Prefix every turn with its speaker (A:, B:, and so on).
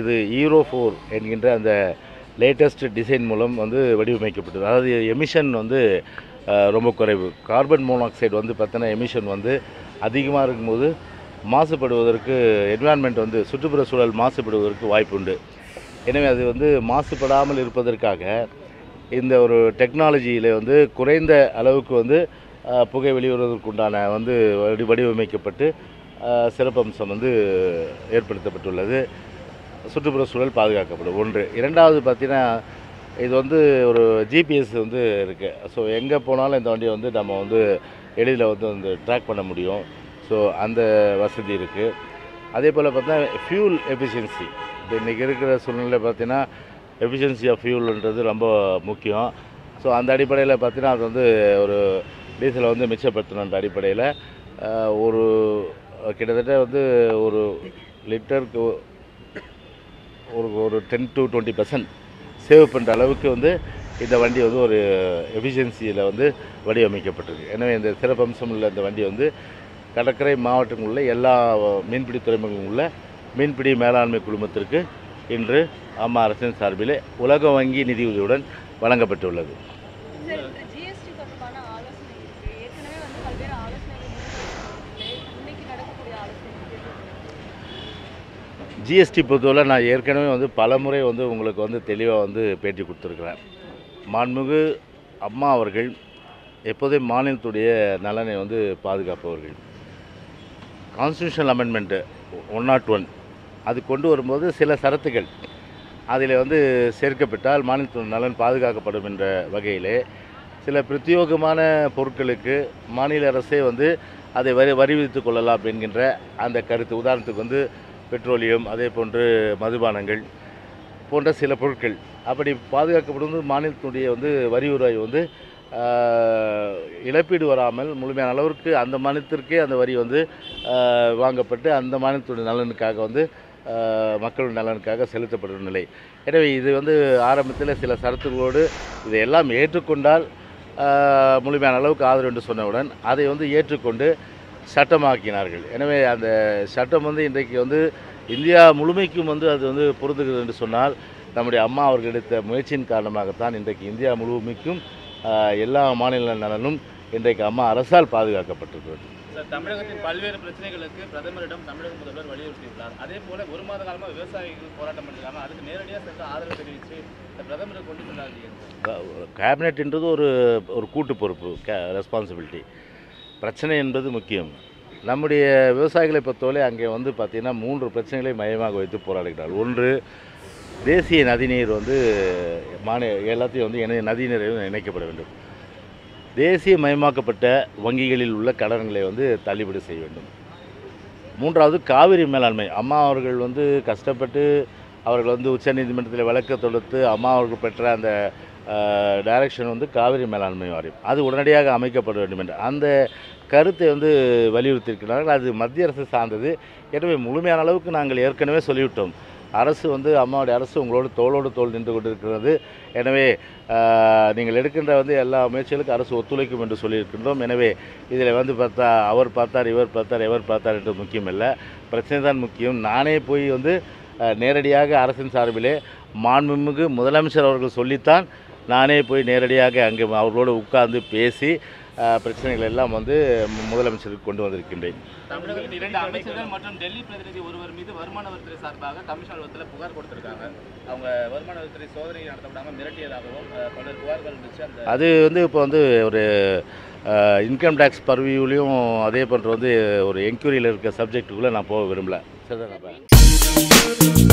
A: இது ஈரோ ஃபோர் என்கின்ற அந்த லேட்டஸ்ட் டிசைன் மூலம் வந்து வடிவமைக்கப்பட்டது. அதாவது எமிஷன் வந்து ரொம்ப குறைவு. கார்பன் மோனாக்சைடு வந்து பார்த்தோன்னா எமிஷன் வந்து அதிகமாக இருக்கும்போது மாசுபடுவதற்கு என்விரான்மெண்ட் வந்து சுற்றுப்புற சூழல் மாசுபடுவதற்கு வாய்ப்புண்டு. எனவே அது வந்து மாசுபடாமல் இருப்பதற்காக இந்த ஒரு டெக்னாலஜியில் வந்து குறைந்த அளவுக்கு வந்து புகை வெளிவருவதற்குண்டான வந்து வடி வடிவமைக்கப்பட்டு சிறப்பம்சம் வந்து ஏற்படுத்தப்பட்டுள்ளது. சுற்றுப்புற சூழல் பாதுகாக்கப்படும். ஒன்று. இரண்டாவது பார்த்தீங்கன்னா இது வந்து ஒரு ஜிபிஎஸ் வந்து இருக்குது ஸோ எங்கே போனாலும் இந்த வண்டியை வந்து நம்ம வந்து எளிதில் வந்து வந்து ட்ராக் பண்ண முடியும். ஸோ அந்த வசதி இருக்குது அதே போல் பார்த்தா ஃபியூல் எஃபிஷியன்சி இப்போ இன்றைக்கி இருக்கிற சூழ்நிலை பார்த்திங்கன்னா எஃபிஷியன்சி ஆஃப் ஃபியூல்ன்றது ரொம்ப முக்கியம். ஸோ அந்த அடிப்படையில் பார்த்திங்கன்னா அது வந்து ஒரு டீசலை வந்து மிச்சப்படுத்தணுன்ற அடிப்படையில். ஒரு கிட்டத்தட்ட வந்து ஒரு லிட்டருக்கு ஒரு ஒரு ten to twenty percent save பண்ணுற அளவுக்கு வந்து இந்த வண்டி வந்து ஒரு எஃபிஷியன்சியில் வந்து வடிவமைக்கப்பட்டிருக்கு. எனவே இந்த சிறப்பம்சம் உள்ள இந்த வண்டி வந்து கடற்கரை மாவட்டங்களில் உள்ள எல்லா மீன்பிடி துறைமுகங்களும் உள்ள மீன்பிடி மேலாண்மை குழுமத்திற்கு இன்று அம்மா அரசின் சார்பில் உலக வங்கி நிதியுதவியுடன் வழங்கப்பட்டுள்ளது
B: சார் இந்த ஜிஎஸ்டி தொடர்பான ஆலோசனை இருக்கு ஏற்கனவே வந்து பல்வேறு ஆலோசனைகள் முடிவெடுக்கப்பட்டிருக்கு. இன்னைக்கு நடக்கக்கூடிய ஆலோசனை எப்படி இருக்கு?
A: ஜிஎஸ்டி பொறுத்தவரை நான் ஏற்கனவே வந்து பல முறை வந்து உங்களுக்கு வந்து தெளிவாக வந்து பேட்டி கொடுத்துருக்குறேன். மாண்புமிகு அம்மா அவர்கள் எப்போதும் மாநிலத்துடைய நலனை வந்து பாதுகாப்பவர்கள். Constitutional amendment one not one அது கொண்டு வரும்போது சில சரத்துகள் அதில் வந்து சேர்க்கப்பட்டால் மாநிலத்தின் நலன் பாதுகாக்கப்படும் என்ற வகையிலே சில பிரத்யோகமான பொருட்களுக்கு மாநில அரசே வந்து அதை வரி வரி விதித்துக் கொள்ளலாம் என்கின்ற அந்த கருத்து. உதாரணத்துக்கு வந்து பெட்ரோலியம் அதே போன்று மதுபானங்கள் போன்ற சில பொருட்கள். அப்படி பாதுகாக்கப்படும் மாநிலத்தினுடைய வந்து வரி வருவாய் வந்து இழப்பீடு வராமல் முழுமையான அளவிற்கு அந்த மாநிலத்திற்கே அந்த வரி வந்து வாங்கப்பட்டு அந்த மாநிலத்துடைய நலனுக்காக வந்து மக்களுடைய மக்கள் நலனுக்காக செலுத்தப்படும் நிலை. எனவே இது வந்து ஆரம்பத்தில் சில சரத்துகளோடு இதையெல்லாம் ஏற்றுக்கொண்டால் முழுமையான அளவுக்கு ஆதரவு என்று சொன்னவுடன் அதை வந்து ஏற்றுக்கொண்டு சட்டமாக்கினார்கள். எனவே அந்த சட்டம் வந்து இன்றைக்கு வந்து இந்தியா முழுமைக்கும் வந்து அது வந்து பொருந்துகிறது என்று சொன்னால் நம்முடைய அம்மா அவர்கள் எடுத்த முயற்சியின் காரணமாகத்தான் இன்றைக்கு இந்தியா முழுமைக்கும் எல்லா மாநில நலனும் இன்றைக்கு அம்மா அரசால் பாதுகாக்கப்பட்டிருக்கிறது.
C: தமிழகத்தின் பல்வேறு பிரச்சனைகளுக்கு பிரதமரிடம் தமிழக முதல்வர் வலியுறுத்தியுள்ளார். அதே போல ஒரு மாத காலமாக விவசாயிகள் போராட்டம் பண்ணிருக்காங்க அதுக்கு நேரடியாக சென்று ஆதரவு தெரிவித்து இந்த பிரதமரை கொண்டு செல்லாதீங்க
A: கேபினெட்ன்றது ஒரு ஒரு கூட்டு பொறுப்பு கே ரெஸ்பான்சிபிலிட்டி பிரச்சனை என்பது முக்கியம். நம்முடைய விவசாயிகளை பொறுத்தவரை அங்கே வந்து பார்த்திங்கன்னா மூன்று பிரச்சனைகளை மையமாக வைத்து போராடுகிறார்கள் ஒன்று தேசிய நதிநீர் வந்து மாநில எல்லாத்தையும் வந்து இணை நதிநீரை இணைக்கப்பட வேண்டும். தேசிய மயமாக்கப்பட்ட வங்கிகளில் உள்ள கடன்களை வந்து தள்ளுபடி செய்ய வேண்டும். மூன்றாவது காவிரி மேலாண்மை. அம்மா அவர்கள் வந்து கஷ்டப்பட்டு அவர்கள் வந்து உச்சநீதிமன்றத்தில் வழக்கு தொடுத்து அம்மா அவர்கள் பெற்ற அந்த டைரக்ஷன் வந்து காவிரி மேலாண்மை வாரியம். அது உடனடியாக அமைக்கப்பட வேண்டும் என்று. அந்த கருத்தை வந்து வலியுறுத்தியிருக்கிறார்கள். அது மத்திய அரசு சார்ந்தது. எனவே முழுமையான அளவுக்கு நாங்கள் ஏற்கனவே சொல்லிவிட்டோம். அரசு வந்து அம்மாவுடைய அரசு உங்களோட தோளோடு தோல் நின்று கொண்டிருக்கிறது. எனவே நீங்கள் எடுக்கின்ற வந்து எல்லா முயற்சிகளுக்கும் அரசு ஒத்துழைக்கும் என்று சொல்லியிருக்கின்றோம். எனவே இதில் வந்து பார்த்தா அவர் பார்த்தார் இவர் பார்த்தார் எவர் பார்த்தார் என்று முக்கியம் இல்லை பிரச்சனை தான் முக்கியம். நானே போய் வந்து நேரடியாக அரசின் சார்பிலே மாண்புமிகு முதலமைச்சர் அவர்கள் சொல்லித்தான் நானே போய் நேரடியாக அங்கே அவர்களோடு உட்கார்ந்து பேசி பிரச்சனைகள் எல்லாம் வந்து முதலமைச்சருக்கு கொண்டு வந்திருக்கின்றேன்.
C: தமிழகத்தில் இரண்டு அமைச்சர்கள் மற்றும் டெல்லி பிரதிநிதி ஒருவர் மீது வருமான வரித்துறை சார்பாக கமிஷன் அலுவலகத்தில் புகார் கொடுத்திருக்காங்க. அவங்க வருமான வரித்துறை சோதனை நடத்தப்படாம மிரட்டியதாகவும் அஹ், பல்வேறு புகார்கள் இருந்துச்சு அந்த
A: அது வந்து இப்போ வந்து ஒரு இன்கம் டேக்ஸ் பர்வியூலையும் அதே போன்று வந்து ஒரு என்கொயரியில் இருக்க சப்ஜெக்ட்டுக்குள்ளே நான் போக விரும்பல. சரிதானப்பா